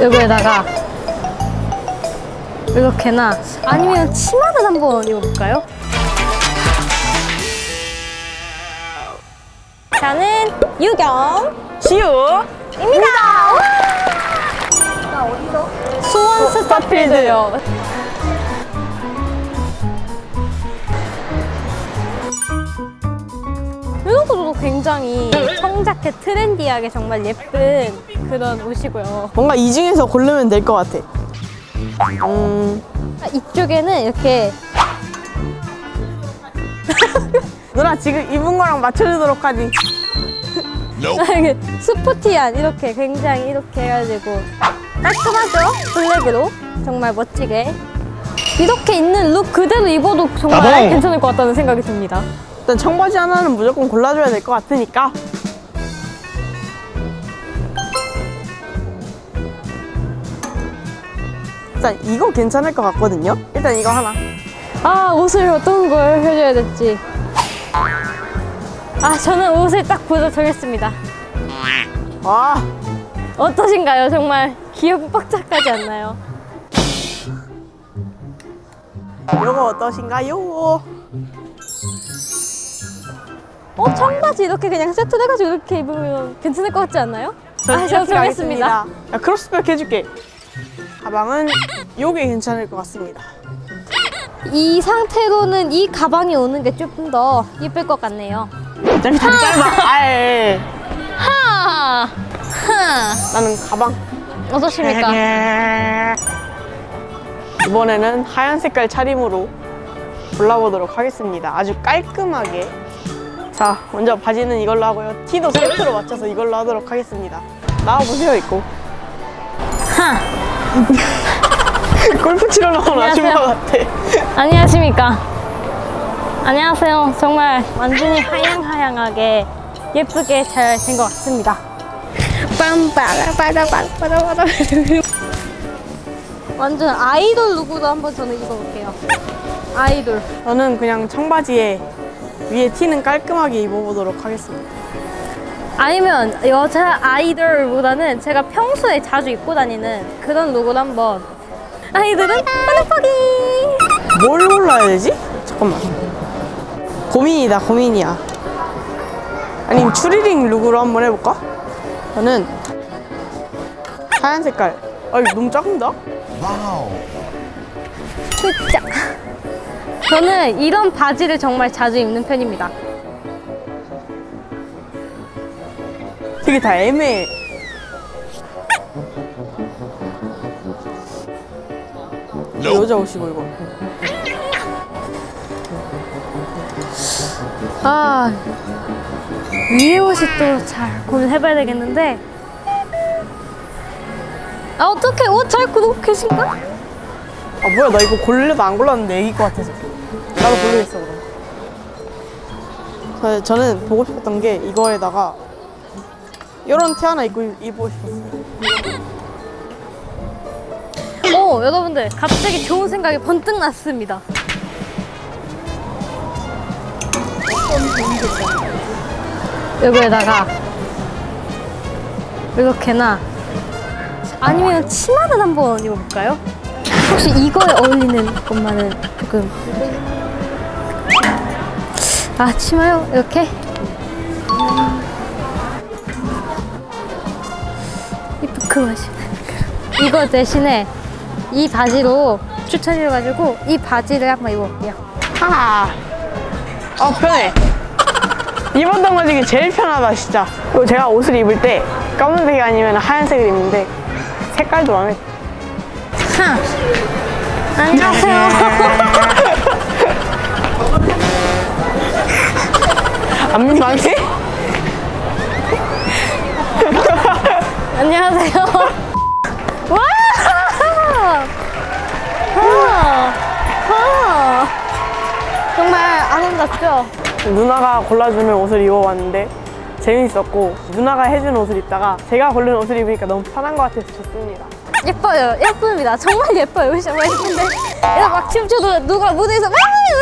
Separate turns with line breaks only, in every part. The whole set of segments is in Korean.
여기에다가 이렇게나 아니면 치마를 한번 입어볼까요? 저는 유경
시우입니다.
수원 스타필드요. 굉장히 청자켓 트렌디하게 정말 예쁜 그런 옷이고요.
뭔가 이 중에서 고르면 될 것 같아. 음,
아, 이쪽에는 이렇게
누나 지금 입은 거랑 맞춰주도록 하지.
이렇게 스포티한 이렇게 굉장히 이렇게 해가지고 깔끔하죠? 블랙으로 정말 멋지게 이렇게 있는 룩 그대로 입어도 정말
나봉!
괜찮을 것 같다는 생각이 듭니다.
일단 청바지 하나는 무조건 골라줘야 될 것 같으니까. 일단 이거 괜찮을 것 같거든요. 일단 이거 하나.
아 옷을 어떤 걸 해줘야 될지 아 저는 옷을 딱 보자 정했습니다.
와,
어떠신가요? 정말 귀엽고 빡짝하지 않나요?
이거 어떠신가요?
어 청바지 이렇게 그냥 세트 돼가지고 이렇게 입으면 괜찮을 것 같지 않나요? 아, 저
이렇게
정했습니다.
야, 크로스백 해줄게. 가방은 요게 괜찮을 것 같습니다.
이 상태로는 이 가방이 오는 게좀더 예쁠 것 같네요.
짧 다리 짧아. 아예.
하! 하!
나는 가방.
어떠십니까?
이번에는 하얀 색깔 차림으로 골라보도록 하겠습니다. 아주 깔끔하게. 자, 먼저 바지는 이걸로 하고요. 티도 세트로 맞춰서 이걸로 하도록 하겠습니다. 나와보세요, 입고.
하!
골프 치러 나온 아줌마 같아.
안녕하십니까? 안녕하세요. 정말 완전히 하양하양하게 예쁘게 잘 된 것 같습니다. 빰빠라빠라빠라빠라 완전 아이돌 룩으로 한번 저는 입어볼게요. 아이돌.
저는 그냥 청바지에 위에 티는 깔끔하게 입어보도록 하겠습니다.
아니면 여자 아이돌보다는 제가 평소에 자주 입고 다니는 그런 룩을 한번 아이들은 빠르파기
뭘 골라야 되지? 잠깐만. 고민이다, 고민이야. 아니면 추리링 룩으로 한번 해볼까? 저는 하얀 색깔. 아, 이거 너무 작은다?
진짜 저는 이런 바지를 정말 자주 입는 편입니다
되게 다 애매해. 여자 옷이고 이거.
아 위에 옷이 또 잘 고민해봐야 되겠는데 아 어떻게 옷 잘 고르고 계신가?
아 뭐야 나 이거 고르려도 안 골랐는데 애기 거 같아서. 나도 고르겠어 그럼. 저- 저는 보고 싶었던 게 이거에다가 이런 티 하나 입고 입고 싶었어요.
오 여러분들 갑자기 좋은 생각이 번뜩 났습니다 여기에다가 이렇게나 아니면 치마를 한번 입어볼까요? 혹시 이거에 어울리는 것만은 조금 아 치마요? 이렇게? 이쁘 그거지 이거 대신에 이 바지로 추천해가지고 이 바지를 한번 입어볼게요
하하. 아 편해. 입었던 거 중에 제일 편하다 진짜. 그리고 제가 옷을 입을 때 검은색이 아니면 하얀색을 입는데 색깔도 마음에.
안녕하세요
안 민망해?
안녕하세요 와! 와! 와! 정말 아름답죠?
누나가 골라주는 옷을 입어봤는데 재밌었고 누나가 해준 옷을 입다가 제가 고른 옷을 입으니까 너무 편한 것 같아서 좋습니다.
예뻐요 예쁩니다 정말 예뻐요 정말 예쁜데 이렇게 막 춤춰도 누가 무대에서 막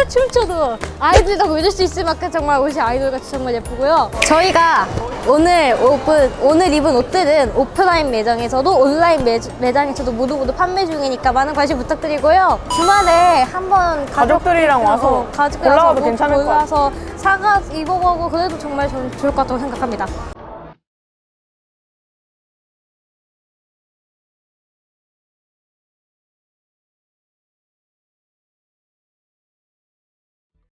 춤춰도 아이돌 다 보여줄 수 있을 만큼 정말 옷이 아이돌같이 정말 예쁘고요. 저희가 오늘 오픈 오늘 입은 옷들은 오프라인 매장에서도 온라인 매, 매장에서도 모두 모두 판매 중이니까 많은 관심 부탁드리고요. 주말에 한번
가족들이랑 와서
어, 가족들
골라와도
와서
괜찮을 것 같아요.
사가 입어보고 그래도 정말 좋- 좋을 것 같다고 생각합니다.